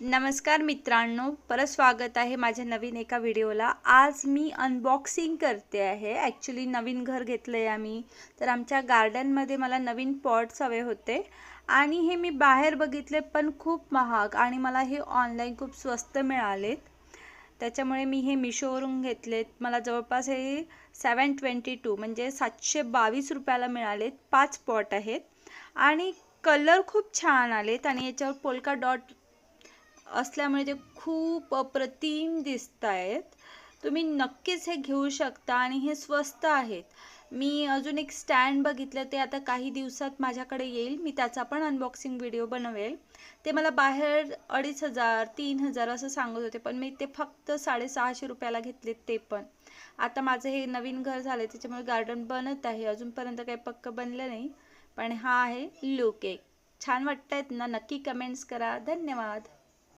नमस्कार मित्रांनो परत स्वागत आहे माझ्या नवीन एका व्हिडिओला. आज मी अनबॉक्सिंग करते आहे. ॲक्च्युली नवीन घर घेतलं आहे आम्ही. तर आमच्या गार्डनमध्ये मला नवीन पॉट्स हवे होते. आणि हे मी बाहेर बघितले पण खूप महाग आणि मला हे ऑनलाईन खूप स्वस्त मिळालेत. त्याच्यामुळे मी हे मिशोवरून घेतलेत. मला जवळपास हे सेवन ट्वेंटी टू म्हणजे सातशे बावीस रुपयाला मिळालेत पाच पॉट आहेत. आणि कलर खूप छान आलेत आणि याच्यावर पोलका डॉट असल्यामुळे ते खूप अप्रतिम दिसत आहेत तुम्ही नक्कीच हे घेऊ शकता आणि हे स्वस्त आहेत. मी अजून एक स्टँड बघितलं ते आता काही दिवसात माझ्याकडे येईल. मी त्याचा पण अनबॉक्सिंग व्हिडिओ बनवेल. ते मला बाहेर अडीच हजार तीन हजार असं सांगत होते पण मी ते फक्त साडेसहाशे रुपयाला घेतले ते पण. आता माझं हे नवीन घर झालं त्याच्यामुळे गार्डन बनत आहे. अजूनपर्यंत काही पक्क बनलं नाही पण हा आहे लुक एक. छान वाटत आहेत ना? नक्की कमेंट्स करा. धन्यवाद.